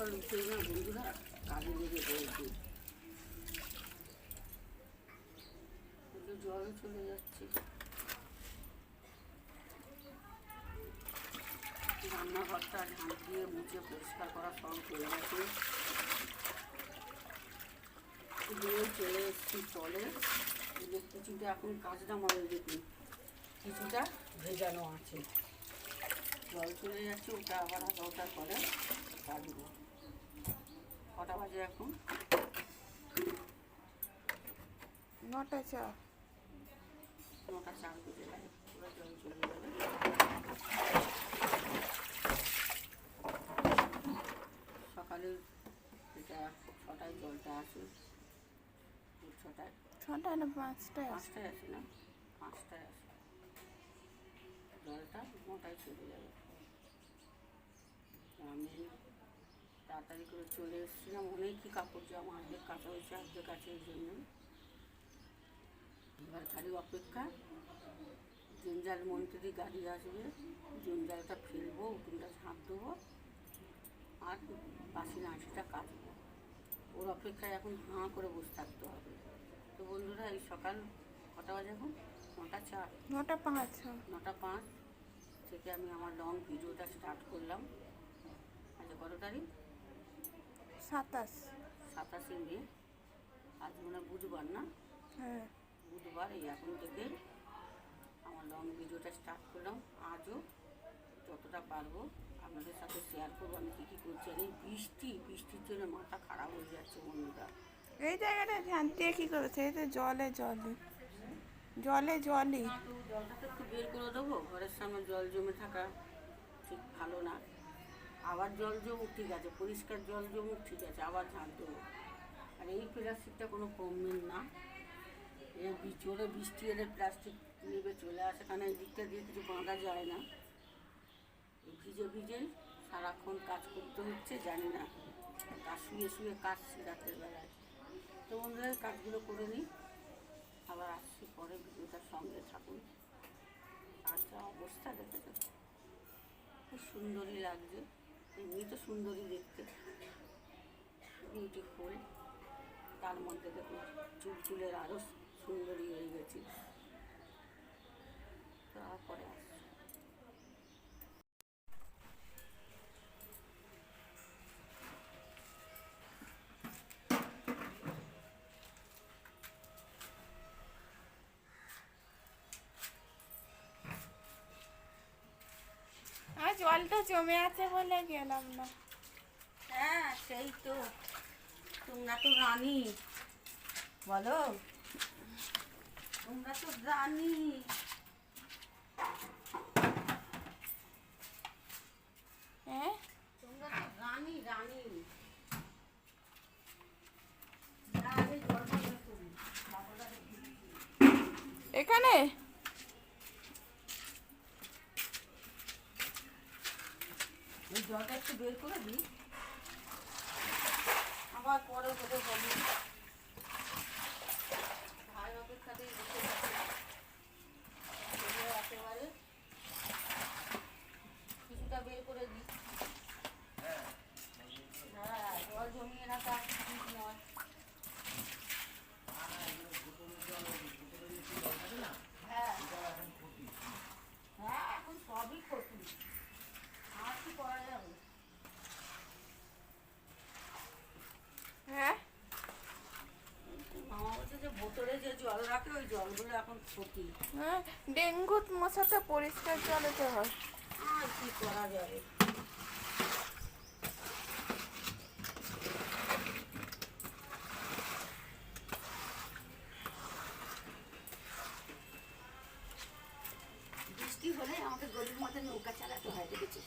সকাল উঠে না বন্ধুরা কাজে লেগে পড়েছি জল চলে যাচ্ছে রান্নাঘরটা দিয়ে মুছে পরিষ্কার করা সব হয়ে গেছে চলে এসেছি চলে কিছুটা এখন কাজটা আমাদের দেখুন কিছুটা ভেজানো আছে। জল চলে যাচ্ছে, ওটা আবার ওটা পরে কাটবো। কটা বাজে এখন? নটা চা। নটা চার বেজে। যায় পুরো জল চলে যাবে সকালে এটা ছটায় জলটা আসে। ছটায়? ছটা না পাঁচটায় পাঁচটায় আসে না? পাঁচটায় আসে। জলটা নটায় চলে যাবে। আমি তাড়াতাড়ি করে চলে এসেছিলাম। অনেকই কাপড় জামা অর্ধেক কাঁচা হয়েছে অর্ধেক আছে এই জন্য। এবার খালি অপেক্ষা জঞ্জাল মন্ত্রী গাড়ি আসবে। জঞ্জালটা ফেলব উঠোনটা ঝাঁপ দেবো আর বাসি নাচিটা কাটবো। ওর অপেক্ষায় এখন হাঁ করে বসে থাকতে হবে। তো বন্ধুরা এই সকাল কটা বাজে এখন? নটা চার। নটা পাঁচ হ্যাঁ। নটা পাঁচ থেকে আমি আমার লং ভিডিওটা স্টার্ট করলাম। আজ কত তারিখ? সাতাশ। সাতাশে মে আজ মনে বুধবার না? হ্যাঁ। বুধবার এই এখন থেকে আমার লং ভিডিওটা স্টার্ট করলাম। আজও যতটা পারব আপনাদের সাথে শেয়ার করব। আমি কী কী করছি আর এই বৃষ্টি বৃষ্টির জন্য মাথা খারাপ হয়ে যাচ্ছে বন্ধুরা। এই জায়গাটা ঝাঁট দিয়ে কী করেছে এই তো জলে জলে। জলে জলই। না জলটা তো একটু বের করে দেবো। ঘরের সামনে জল জমে থাকা ঠিক ভালো না। আবার জল জমুক, ঠিক আছে, পরিষ্কার জল জমুক, ঠিক আছে, আবার ঝাঁট দেবো। আর এই প্লাস্টিকটা কোনো কমবেন না। বি- জোরে বৃষ্টি এলে প্লাস্টিক নেবে, চলে আসে, কারণ এই দিকটা দিয়ে কিছু বাঁধা যায় না। ভিজে ভিজে সারাক্ষণ কাজ করতে হচ্ছে, জানি না। কাজ শুয়ে শুয়ে কাটছি রাতের বেলায়। তো বন্ধুরা কাজগুলো করে নিই। আবার আসছি পরে ভিডিওটার সঙ্গে থাকুন। আর অবস্থা দেখেছ খুব সুন্দরই লাগছে। এমনি তো সুন্দরই দেখতে। বিউটিফুল তার মধ্যে দেখুন চুল চুলের আরও সুন্দরী হয়ে গেছি। তারপরে আসছি জলটা জমে আছে বলে গেলাম না। হ্যাঁ সেই তো। তোমরা তো রানী। বলো। তোমরা তো রানী। হ্যাঁ? তোমরা তো রানী রানী। এখানে? জলটা একটু বের করে দিই। আবার পরে তোকে বলি ভাই অপেক্ষাতেই বসে একেবারে কিছুটা বের করে দিই হ্যাঁ জল জমিয়ে রাখা ঠিক নয় হ্যাঁ হ্যাঁ এখন সবই ক্ষতি আর কি করা যাবে হ্যাঁ মামা বলছে যে বোতলে যে জল রাখে ওই জলগুলো এখন ক্ষতি। হ্যাঁ ডেঙ্গু মশাতে পরিষ্কার জলেতে হয়। আর কি করা যাবে? বৃষ্টি হলে আমাকে গরিব মতো নৌকা চালাতে হয় দেখেছি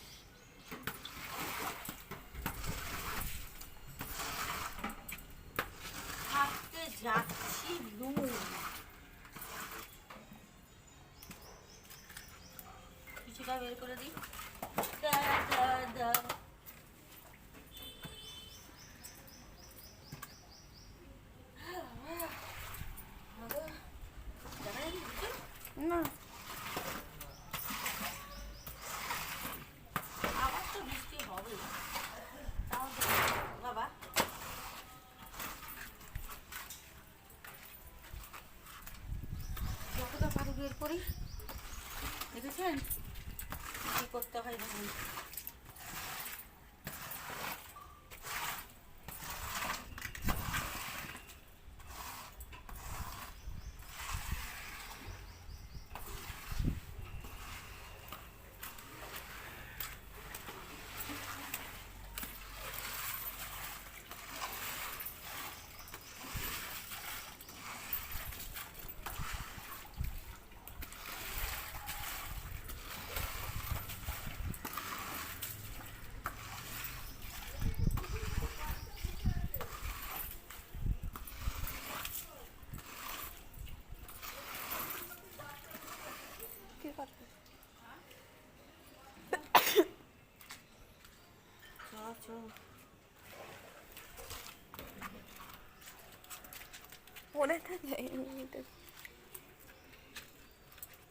থাকতে যাচ্ছি। করে দিই। আবার তো বৃষ্টি হবে তাও বাবা। যতটা পারি বের করি। দেখেছেন? দেখুন কি করবে চ চ পড়ে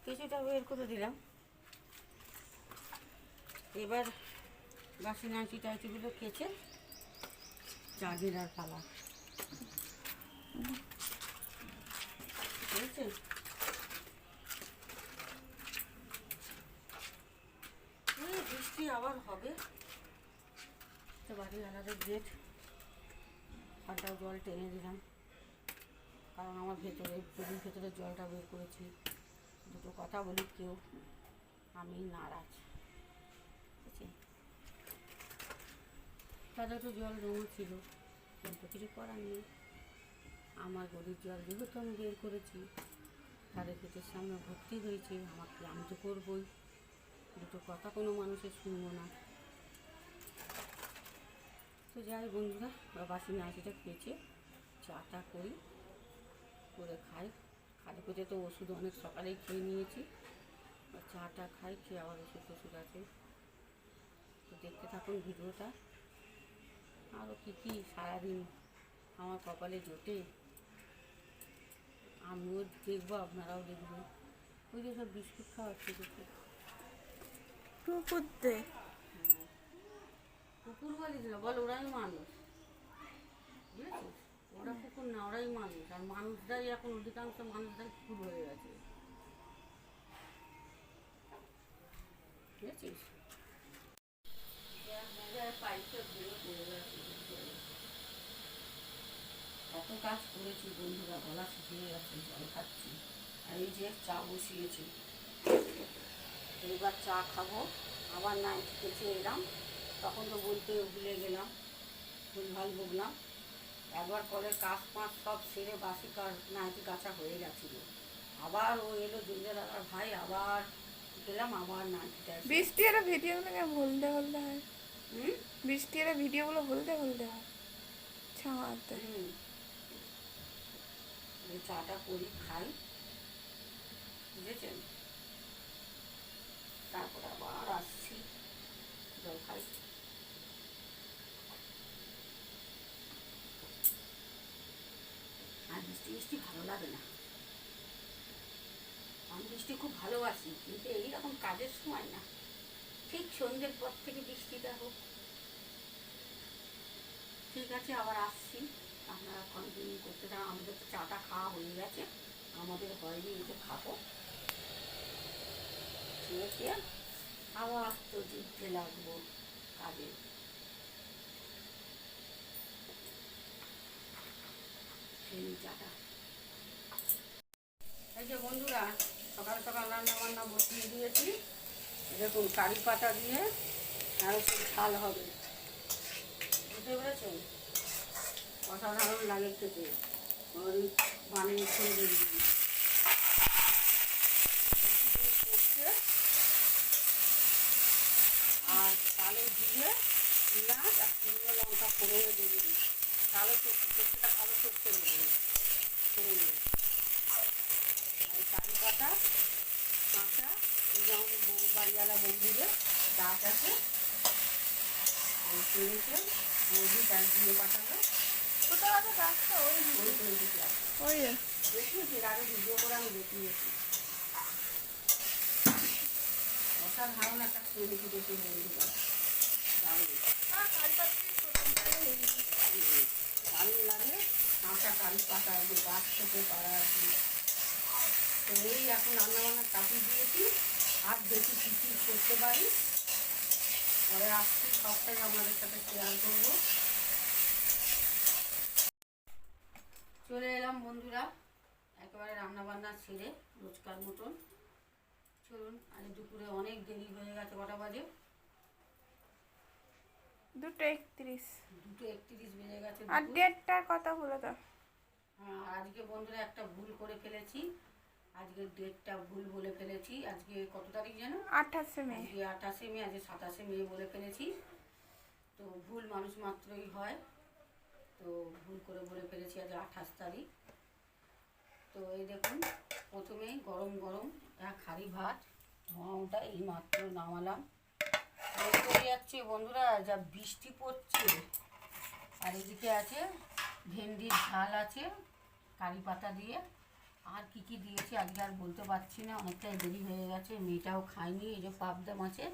কিছুটা বের করে দিলাম। এবার বাসি নাইটি টাইটিগুলো কেচে চাঁদের আর পালা। বুঝেছেন বৃষ্টি আবার হবে। তো বাড়ির আলাদা গেট ফাটাও জল টেনে দিলাম। কারণ আমার ভেতরে বেদির ভেতরে জলটা বের করেছি। দুটো কথা বলি কেউ, আমি নারাজ। তাদের তো জল জমা ছিল, কিন্তু কিছু করার নেই। আমার গরিব জল যেহেতু আমি বের করেছি, তাদের পেটের সামনে ভর্তি হয়েছে, আমাকে আমি তো করবই। দুটো কথা কোনো মানুষের শুনব না। তো যাই বন্ধুরা বাসি নাচিটা পেয়েছে চাটা করি, করে খাই। খালি পেটে তো ওষুধ অনেক সকালেই খেয়ে নিয়েছি। চাটা খাই, খেয়ে আবার ওষুধ টষুধ আছে। তো দেখতে থাকুন ভিডিওটা। আরও কী কী সারাদিন আমার কপালে জোটে, আমিও দেখব, আপনারাও দেখবেন। ওই যে সব বিস্কুট খাওয়াচ্ছে দেখতে কুকুর দে কুকুর বলিস না বল ওরাই মানুষ। বুঝেছিস? ওরা কুকুর না, ওরাই মানুষ। আর মানুষরাই এখন অধিকাংশ মানুষরাই কুকুর হয়ে গেছে। বুঝেছিস? কাজ করেছি বন্ধুরা, গলা শুকিয়ে গেছে, জল খাচ্ছি। আর এই যে চা বসিয়েছি। এবার চা খাব, আবার নাইট কেচে এলাম। তখন তো বলতে ভুলে গেলাম ভুলভাল বললাম একবার কলের কাজ পাঁচ সব সেরে বাসি নাইটি কাঁচা হয়ে গেছিল। আবার ও এলো দুর্গা দাদার ভাই আবার গেলাম আবার নাইটিটা বৃষ্টি এর ভিডিওগুলোকে ভুলতে ভুলতে হয়? হুম? বৃষ্টি এর ভিডিওগুলো ভুলতে ভুলতে হয়? ছাড়তে হুম। চাটা করি খাই। বুঝেছেন? তারপর আবার আসছি। জল খাই। বৃষ্টি বৃষ্টি ভালো লাগে না। আমি বৃষ্টি খুব ভালোবাসি, কিন্তু এইরকম কাজের সময় না। ঠিক সন্ধ্যের পর থেকে বৃষ্টিটা হোক। ঠিক আছে, আবার আসছি। আপনারা কন্টিনিউ করতে থাকুন। আমাদের তো চাটা খাওয়া হয়ে গেছে। আমাদের হয়নি এই যে খাব। খেয়ে খেয়ে আবার তো যুদ্ধে লাগবো কাজে। এই যে বন্ধুরা, সকাল সকাল রান্না বান্না দিয়েছি। দেখুন, কারি পাতা দিয়ে আরও খুব ঝাল হবে। বুঝতে পেরেছেন? অসাধারণ লাগে খেতে। বানিয়ে দিবি। সর্ষে আর কালো জিরে পেঁয়াজ আর শুকনো লঙ্কা ফোড়নে দিয়ে দিবি কালো সর্ষেটা কালো সর্ষে দেবে ফোড়নে আর এই কারি পাতা কাঁচা এই যে আমাদের বউ বাড়িওয়ালা বন্ধুদের গাছ আছে। ওই পেরেছে বৌদি তার দিয়ে পাঠাবে কোথাও আছে গাছটা? ওই ওই তৈরি ক্লাস ওই যে। দেখিয়েছি ভিডিও করে আমি দেখিয়েছি। অসাধারণ একটা তৈরি করেছি বন্ধুরা। দারুণ দারুণ লাগে কাঁচা কারি পাতা যে গাছ থেকে পাড়া আর কি। তো এই এখন রান্না বান্না চাপিয়ে দিয়েছি, আর দেখি বেশি কিছু করতে পারি। পরে আসছি, সবটাই আমাদের সাথে শেয়ার করব। চলে এলাম বন্ধুরা, একেবারে রান্না বান্না ছেড়ে রোজকার মতন। চলুন, আজ দুপুরে অনেক দেরি হয়ে গেছে, কটা বাজে? দুটো একত্রিশ। দুটো একত্রিশ বেজে গেছে আর ডেটটার কথা বলে দাও। হ্যাঁ, আজকে বন্ধুরা একটা ভুল করে ফেলেছি। আজকে ডেটটা ভুল বলে ফেলেছি। আজকে কত তারিখ যেন? আঠাশে মে। আজকে আঠাশে মে আজকে সাতাশে মে বলে ফেলেছি। তো ভুল মানুষ মাত্রই হয়। তো ভুল করে বলে ফেলেছি আজ আঠাশ তারিখ। তো এই দেখুন প্রথমেই গরম গরম এক হাঁড়ি ভাত। ধোঁয়াটা এই মাত্র নামালাম। যাচ্ছে, বন্ধুরা, যা বৃষ্টি পড়ছে। আর এদিকে আছে, ভেন্ডির ঝাল আছে, কারি পাতা দিয়ে। আর কি কি দিয়েছি আজকে আর বলতে পারছি না, অনেকটাই দেরি হয়ে গেছে, মেয়েটাও খায়নি, এই যে পাবদা মাছের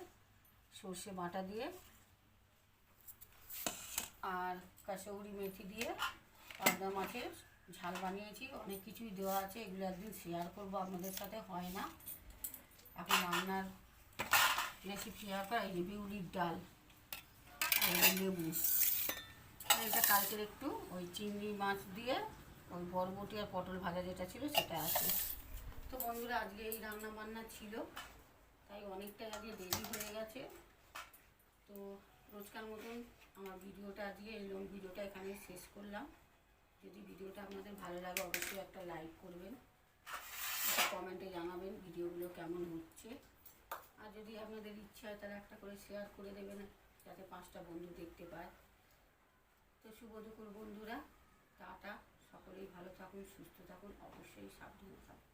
সর্ষে বাটা দিয়ে। আর কাসৌরি মেথি দিয়ে পাবদা মাছের ঝাল বানিয়েছি, অনেক কিছুই দেওয়া আছে, এগুলো একদিন শেয়ার করব, আপনাদের সাথে হয় না। এখন রান্নার রেসিপি শেয়ার করা, এই যে বিউলির ডাল আর লেবু। এটা কালকের একটু ওই চিংড়ি মাছ দিয়ে ওই বরবটি আর পটল ভাজা যেটা ছিল সেটা আছে। তো বন্ধুরা, আজকে এই রান্না বান্না ছিল, তাই অনেকটাই আজকে দেরি হয়ে গেছে। তো রোজকার মতন আমার ভিডিওটা আজকে এই লং ভিডিওটা এখানে শেষ করলাম। যদি ভিডিওটা আপনাদের ভালো লাগে, অবশ্যই একটা লাইক করবেন। কমেন্টে জানাবেন ভিডিওগুলো কেমন হচ্ছে। আর যদি আপনাদের ইচ্ছা হয় তাহলে একটা করে শেয়ার করে দেবেন, যাতে পাঁচটা বন্ধু দেখতে পায়। তো শুভ দুপুর বন্ধুরা, টাটা। সকলেই ভালো থাকুন, সুস্থ থাকুন, অবশ্যই সাবধানে থাকুন।